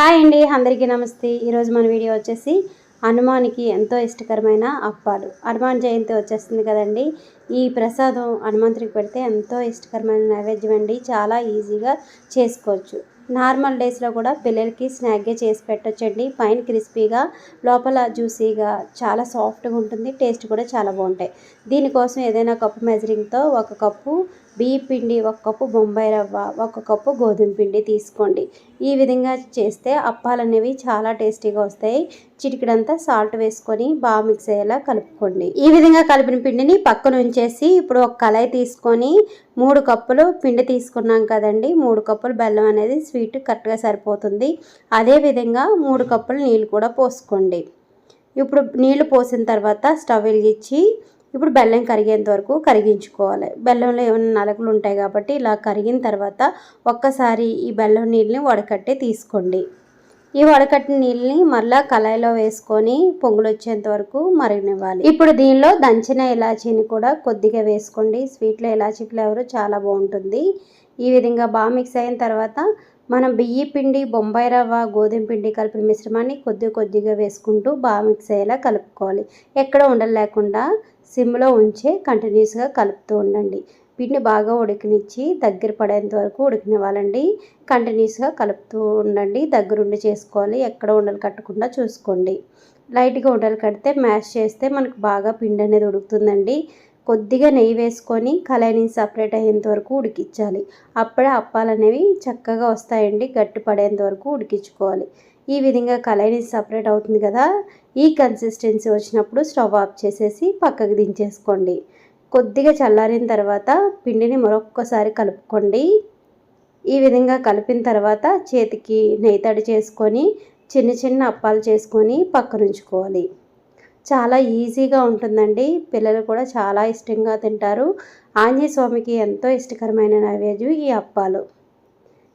Hi అండి అందరికీ నమస్తే. ఈరోజు మన వీడియో వచ్చేసి హనుమానికి ఎంతో ఇష్టకరమైన అప్పాలు. హనుమాన్ జయంతి వచ్చేస్తుంది కదండి. ఈ ప్రసాదం హనుమంతుడికి పెడితే ఎంతో ఇష్టకరమైన నైవేద్యం అండి. చాలా ఈజీగా చేసుకోవచ్చు. నార్మల్ డేస్లో కూడా పిల్లలకి స్నాక్గా చేసి పెట్టొచ్చండి. పైన క్రిస్పీగా లోపల జ్యూసీగా చాలా సాఫ్ట్గా ఉంటుంది. టేస్ట్ కూడా చాలా బాగుంటాయి. దీనికోసం ఏదైనా కప్పు మెజరింగ్తో ఒక కప్పు బియ్య పిండి ఒక కప్పు బొంబాయి రవ్వ ఒక కప్పు గోధుమ పిండి తీసుకోండి. ఈ విధంగా చేస్తే అప్పాలు అనేవి చాలా టేస్టీగా వస్తాయి. చిటికడంతా సాల్ట్ వేసుకొని బాగా మిక్స్ అయ్యేలా కలుపుకోండి. ఈ విధంగా కలిపిన పిండిని పక్కన ఉంచేసి ఇప్పుడు ఒక కళాయి తీసుకొని మూడు కప్పులు పిండి తీసుకున్నాం కదండి. మూడు కప్పులు బెల్లం అనేది స్వీట్ కరెక్ట్గా సరిపోతుంది. అదేవిధంగా మూడు కప్పులు నీళ్ళు కూడా పోసుకోండి. ఇప్పుడు నీళ్ళు పోసిన తర్వాత స్టవ్ వెలిగించి ఇప్పుడు బెల్లం కరిగేంత వరకు కరిగించుకోవాలి. బెల్లంలో ఏమైనా నలకలు ఉంటాయి కాబట్టి ఇలా కరిగిన తర్వాత ఒక్కసారి ఈ బెల్లం నీళ్ళని వడకట్టి తీసుకోండి. ఈ వడకట్టిన నీళ్ళని మళ్ళీ కళాయిలో వేసుకొని పొంగులు వచ్చేంత వరకు మరగనివ్వాలి. ఇప్పుడు దీనిలో దంచిన ఇలాచీని కూడా కొద్దిగా వేసుకోండి. స్వీట్లో ఇలాచీ ఫ్లేవర్ చాలా బాగుంటుంది. ఈ విధంగా బాగా మిక్స్ అయిన తర్వాత మనం బియ్య పిండి బొంబాయి రవ్వ గోధుమ పిండి కలిపిన మిశ్రమాన్ని కొద్ది కొద్దిగా వేసుకుంటూ బాగా మిక్స్ అయ్యేలా కలుపుకోవాలి. ఎక్కడ ఉండలేకుండా సిమ్లో ఉంచే కంటిన్యూస్గా కలుపుతూ ఉండండి. పిండి బాగా ఉడికినిచ్చి దగ్గర పడేంత వరకు ఉడికినివ్వాలండి. కంటిన్యూస్గా కలుపుతూ ఉండండి. దగ్గరుండి చేసుకోవాలి. ఎక్కడ ఉండలు కట్టకుండా చూసుకోండి. లైట్గా ఉండలు కడితే మ్యాష్ చేస్తే మనకు బాగా పిండి అనేది ఉడుకుతుందండి. కొద్దిగా నెయ్యి వేసుకొని కళాయి నుంచి సపరేట్ అయ్యేంత వరకు ఉడికించాలి. అప్పుడే అప్పాలు అనేవి చక్కగా వస్తాయండి గట్టి పడేంత వరకు ఉడికించుకోవాలి. ఈ విధంగా కళాయి నుంచి సపరేట్ అవుతుంది కదా ఈ కన్సిస్టెన్సీ వచ్చినప్పుడు స్టవ్ ఆఫ్ చేసేసి పక్కకు దించేసుకోండి. కొద్దిగా చల్లారిన తర్వాత పిండిని మరొక్కసారి కలుపుకోండి. ఈ విధంగా కలిపిన తర్వాత చేతికి నెయ్యి తడి చేసుకొని చిన్న చిన్న అప్పాలు చేసుకొని పక్కనుంచుకోవాలి. చాలా ఈజీగా ఉంటుందండి. పిల్లలు కూడా చాలా ఇష్టంగా తింటారు. ఆంజనేయ స్వామికి ఎంతో ఇష్టకరమైన నైవేద్యం ఈ అప్పాలు.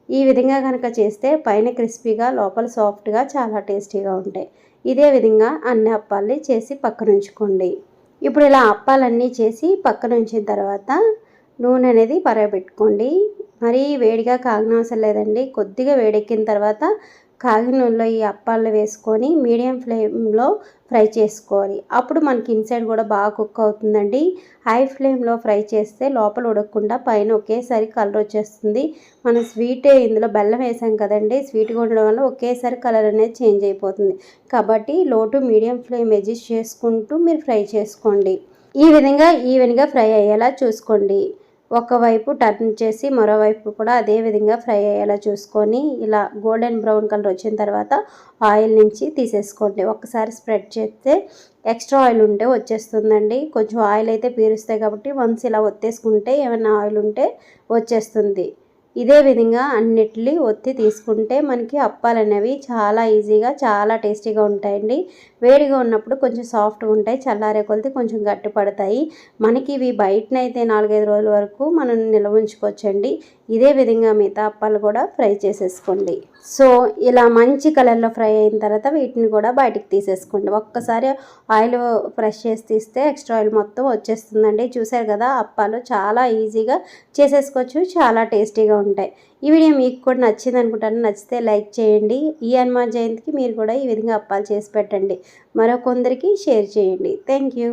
ఈ విధంగా కనుక చేస్తే పైన క్రిస్పీగా లోపల సాఫ్ట్గా చాలా టేస్టీగా ఉంటాయి. ఇదే విధంగా అన్ని అప్పాలని చేసి పక్కన ఉంచుకోండి ఇప్పుడు ఇలా అప్పాలన్నీ చేసి పక్కన ఉంచిన తర్వాత నూనె అనేది పరగబెట్టుకోండి. మరీ వేడిగా కాగనవసరం లేదండి. కొద్దిగా వేడెక్కిన తర్వాత కాగిన నూనెలో ఈ అప్పాలు వేసుకొని మీడియం ఫ్లేమ్లో ఫ్రై చేసుకోవాలి. అప్పుడు మనకి ఇన్సైడ్ కూడా బాగా కుక్ అవుతుందండి. హై ఫ్లేమ్లో ఫ్రై చేస్తే లోపల ఉడకకుండా పైన ఒకేసారి కలర్ వచ్చేస్తుంది. మనం స్వీట్ ఇందులో బెల్లం వేసాం కదండి స్వీట్గా ఉండడం వల్ల ఒకేసారి కలర్ అనేది చేంజ్ అయిపోతుంది. కాబట్టి లో టు మీడియం ఫ్లేమ్ అడ్జస్ట్ చేసుకుంటూ మీరు ఫ్రై చేసుకోండి. ఈ విధంగా ఈవెన్గా ఫ్రై అయ్యేలా చూసుకోండి. ఒకవైపు టర్న్ చేసి మరోవైపు కూడా అదే విధంగా ఫ్రై అయ్యేలా చూసుకొని ఇలా గోల్డెన్ బ్రౌన్ కలర్ వచ్చిన తర్వాత ఆయిల్ నుంచి తీసేసుకోండి. ఒకసారి స్ప్రెడ్ చేస్తే ఎక్స్ట్రా ఆయిల్ ఉంటే వచ్చేస్తుందండి. కొంచెం ఆయిల్ అయితే పీరుస్తాయి కాబట్టి వన్స్ ఇలా ఒత్తేసుకుంటే ఏమైనా ఆయిల్ ఉంటే వచ్చేస్తుంది. ఇదే విధంగా అన్నిటిని ఒత్తి తీసుకుంటే మనకి అప్పాలు అనేవి చాలా ఈజీగా చాలా టేస్టీగా ఉంటాయండి. వేడిగా ఉన్నప్పుడు కొంచెం సాఫ్ట్గా ఉంటాయి చల్లారే కొలితే కొంచెం గట్టి పడతాయి మనకి ఇవి బయటనైతే నాలుగైదు రోజుల వరకు మనం నిల్వ ఉంచుకోవచ్చండి. ఇదే విధంగా మిగతా అప్పాలు కూడా ఫ్రై చేసేసుకోండి. సో ఇలా మంచి కలర్లో ఫ్రై అయిన తర్వాత వీటిని కూడా బయటికి తీసేసుకోండి. ఒక్కసారి ఆయిల్ ఫ్రెష్ చేసి తీస్తే ఎక్స్ట్రా ఆయిల్ మొత్తం వచ్చేస్తుందండి. చూసారు కదా అప్పాలు చాలా ఈజీగా చేసేసుకోవచ్చు చాలా టేస్టీగా ఉంటాయి. ఈ వీడియో మీకు కూడా నచ్చింది అనుకుంటాను. నచ్చితే లైక్ చేయండి. ఈ హనుమాన్ జయంతికి మీరు కూడా ఈ విధంగా అప్పాలు చేసి పెట్టండి. మరో కొందరికి షేర్ చేయండి. Thank you.